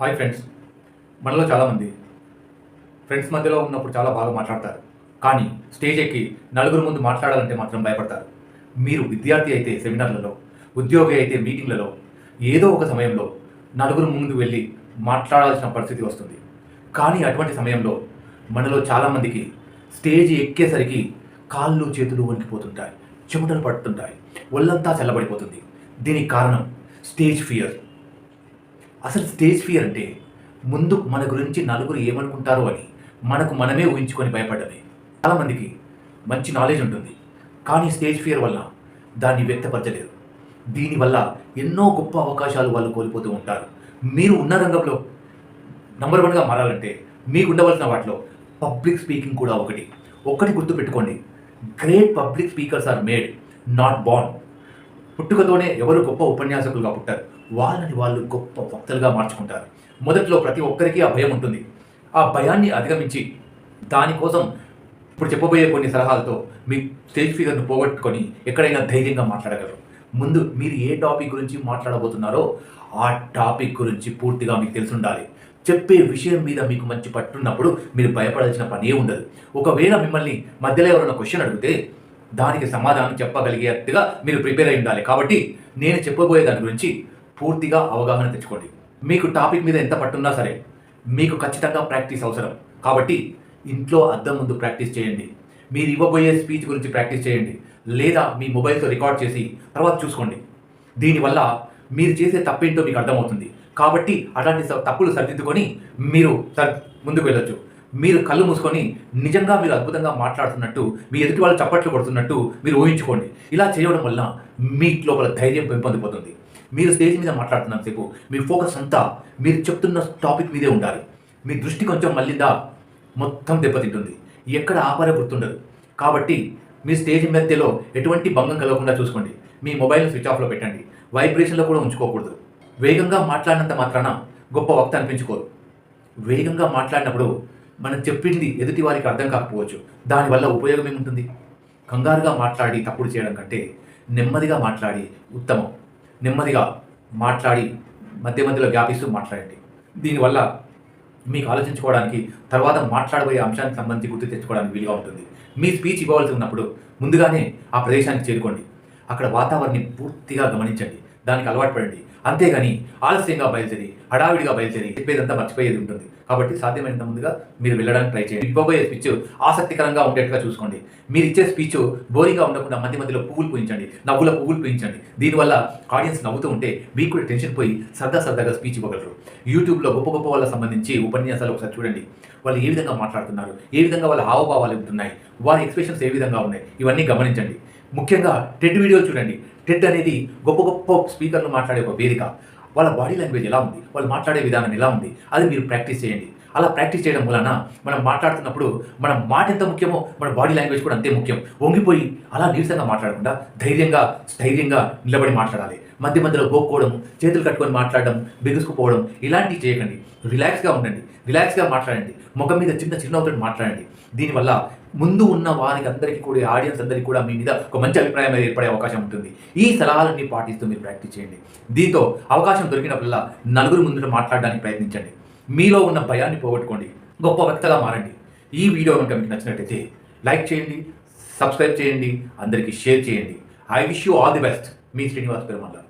Hi friends మనలో చాలామంది friends మధ్యలో ఉన్నప్పుడు చాలా బాగా మాట్లాడతారు. కానీ స్టేజ్ ఎక్కి నలుగురు ముందు మాట్లాడాలంటే మాత్రం భయపడతారు. మీరు విద్యార్థి అయితే సెమినార్లలో ఉద్యోగి అయితే మీటింగ్లలో ఏదో ఒక సమయంలో నలుగురు ముందు వెళ్ళి మాట్లాడాల్సిన పరిస్థితి వస్తుంది. కానీ అటువంటి సమయంలో మనలో చాలామందికి స్టేజ్ ఎక్కేసరికి కాళ్ళు చేతులు వణికిపోతుంటాయి చెమటలు పడుతుంటాయి ఒళ్ళంతా చల్లబడిపోతుంది. దీనికి కారణం స్టేజ్ ఫియర్ అసలు స్టేజ్ ఫియర్ అంటే ముందు మన గురించి నలుగురు ఏమనుకుంటారో అని మనకు మనమే ఊహించుకొని భయపడమే చాలామందికి మంచి నాలెడ్జ్ ఉంటుంది కానీ స్టేజ్ ఫియర్ వల్ల దాన్ని వ్యక్తపరచలేరు. దీనివల్ల ఎన్నో గొప్ప అవకాశాలు వాళ్ళు కోల్పోతూ ఉంటారు. మీరు ఉన్న రంగంలో నంబర్ వన్గా మారాలంటే మీకు ఉండవలసిన వాటిలో పబ్లిక్ స్పీకింగ్ కూడా ఒకటి. ఒక్కటి గుర్తుపెట్టుకోండి great public speakers are made not born పుట్టుకతోనే ఎవరు గొప్ప ఉపన్యాసకులుగా పుట్టారు? వాళ్ళని వాళ్ళు గొప్ప వక్తలుగా మార్చుకుంటారు. మొదట్లో ప్రతి ఒక్కరికి ఆ భయం ఉంటుంది. ఆ భయాన్ని అధిగమించి దానికోసం ఇప్పుడు చెప్పబోయే కొన్ని సలహాలతో మీ స్టేజ్ ఫిగర్ను పోగొట్టుకొని ఎక్కడైనా ధైర్యంగా మాట్లాడగలరు. ముందు మీరు ఏ టాపిక్ గురించి మాట్లాడబోతున్నారో ఆ టాపిక్ గురించి పూర్తిగా మీకు తెలిసి ఉండాలి చెప్పే విషయం మీద మీకు మంచి పట్టున్నప్పుడు మీరు భయపడాల్సిన పనే ఉండదు. ఒకవేళ మిమ్మల్ని మధ్యలో ఎవరైనా క్వశ్చన్ అడిగితే దానికి సమాధానం చెప్పగలిగేట్టుగా మీరు ప్రిపేర్ అయి ఉండాలి. కాబట్టి నేను చెప్పబోయే దాని గురించి పూర్తిగా అవగాహన తెచ్చుకోండి. మీకు టాపిక్ మీద ఎంత పట్టున్నా సరే మీకు ఖచ్చితంగా ప్రాక్టీస్ అవసరం. కాబట్టి ఇంట్లో అద్దం ముందు ప్రాక్టీస్ చేయండి. మీరు ఇవ్వబోయే స్పీచ్ గురించి ప్రాక్టీస్ చేయండి. లేదా మీ మొబైల్తో రికార్డ్ చేసి తర్వాత చూసుకోండి. దీనివల్ల మీరు చేసే తప్పేంటో మీకు అర్థమవుతుంది. కాబట్టి అలాంటి స- తప్పులు సరిదిద్దుకొని మీరు సర్ ముందుకు వెళ్ళొచ్చు. మీరు కళ్ళు మూసుకొని నిజంగా మీరు అద్భుతంగా మాట్లాడుతున్నట్టు మీ ఎదుటి వాళ్ళు చప్పట్లు కొడుతున్నట్టు మీరు ఊహించుకోండి. ఇలా చేయడం వల్ల మీ లోపల ధైర్యం పెంపొందిపోతుంది. మీరు స్టేజ్ మీద మాట్లాడుతున్నంతసేపు మీ ఫోకస్ అంతా మీరు చెప్తున్న టాపిక్ మీదే ఉండాలి. మీ దృష్టి కొంచెం మళ్ళీందా మొత్తం దెబ్బతింటుంది. ఎక్కడ ఆపారో గుర్తుండదు. కాబట్టి మీ స్టేజ్ మధ్యలో ఎటువంటి భంగం కలగకుండా చూసుకోండి. మీ మొబైల్ స్విచ్ ఆఫ్లో పెట్టండి. వైబ్రేషన్లో కూడా ఉంచుకోకూడదు. వేగంగా మాట్లాడినంత మాత్రాన గొప్ప వక్త అనిపించుకోరు. వేగంగా మాట్లాడినప్పుడు మనం చెప్పింది ఎదుటి వారికి అర్థం కాకపోవచ్చు. దానివల్ల ఉపయోగం ఏముంటుంది? కంగారుగా మాట్లాడి తప్పుడు చేయడం కంటే నెమ్మదిగా మాట్లాడి ఉత్తమం. నెమ్మదిగా మాట్లాడి మధ్య మధ్యలో గ్యాపిస్తూ మాట్లాడండి. దీనివల్ల మీకు ఆలోచించుకోవడానికి తర్వాత మాట్లాడబోయే అంశానికి సంబంధించి గుర్తు తెచ్చుకోవడానికి వీలుగా ఉంటుంది. మీ స్పీచ్ ఇవ్వవలసి ఉన్నప్పుడు ముందుగానే ఆ ప్రదేశానికి చేరుకోండి. అక్కడ వాతావరణం పూర్తిగా గమనించండి. దానికి అలవాటు పడండి. అంతేగాని ఆలస్యంగా బయలుదేరి హడావిడిగా బయలుదేరి చెప్పేదంతా మర్చిపోయేది ఉంటుంది. కాబట్టి సాధ్యమైనంత ముందుగా మీరు వెళ్ళడానికి ట్రై చేయండి. ఇవ్వబోయే స్పీచ్ ఆసక్తికరంగా ఉండేట్టుగా చూసుకోండి. మీరు ఇచ్చే స్పీచ్ బోరింగ్గా ఉండకుండా మధ్య మధ్యలో పువ్వులు పూయించండి. నవ్వుల పువ్వులు పూయించండి. దీనివల్ల ఆడియన్స్ నవ్వుతూ ఉంటే మీకు కూడా టెన్షన్ పోయి సరదా సరదాగా స్పీచ్ ఇవ్వగలరు. యూట్యూబ్లో గొప్ప గొప్ప వాళ్ళకి సంబంధించి ఉపన్యాసాలు ఒకసారి చూడండి. వాళ్ళు ఏ విధంగా మాట్లాడుతున్నారు? ఏ విధంగా వాళ్ళ హావభావాలు ఉంటున్నాయి? వారి ఎక్స్ప్రెషన్స్ ఏ విధంగా ఉన్నాయి? ఇవన్నీ గమనించండి. ముఖ్యంగా టెడ్ వీడియోలు చూడండి. టెడ్ అనేది గొప్ప గొప్ప స్పీకర్లు మాట్లాడే ఒక వేదిక. వాళ్ళ బాడీ లాంగ్వేజ్ ఎలా ఉంది? వాళ్ళు మాట్లాడే విధానం ఎలా ఉంది? అది మీరు ప్రాక్టీస్ చేయండి. అలా ప్రాక్టీస్ చేయడం వలన మనం మాట్లాడుతున్నప్పుడు మన మాట ఎంత ముఖ్యమో మన బాడీ లాంగ్వేజ్ కూడా అంతే ముఖ్యం. వంగిపోయి అలా నీరసంగా మాట్లాడకుండా ధైర్యంగా స్థైర్యంగా నిలబడి మాట్లాడాలి. మధ్య మధ్యలో గోక్కోవడం చేతులు కట్టుకొని మాట్లాడడం బిగుసుకుపోవడం ఇలాంటివి చేయకండి. రిలాక్స్గా ఉండండి. రిలాక్స్గా మాట్లాడండి. ముఖం మీద చిన్న చిరునవ్వుతో మాట్లాడండి. దీనివల్ల ముందు ఉన్న వారికి అందరికీ కూడా ఆడియన్స్ అందరికీ కూడా మీ మీద ఒక మంచి అభిప్రాయం ఏర్పడే అవకాశం ఉంటుంది. ఈ సలహాలన్నీ పాటిస్తూ మీరు ప్రాక్టీస్ చేయండి. దీంతో అవకాశం దొరికినప్పుడల్లా నలుగురు ముందు మాట్లాడడానికి ప్రయత్నించండి. మీలో ఉన్న భయాన్ని పోగొట్టుకోండి. గొప్ప వ్యక్తగా మారండి. ఈ వీడియో కనుక మీకు నచ్చినట్టయితే లైక్ చేయండి సబ్స్క్రైబ్ చేయండి అందరికీ షేర్ చేయండి. I wish you all the best. Me Srinivas Perumalla.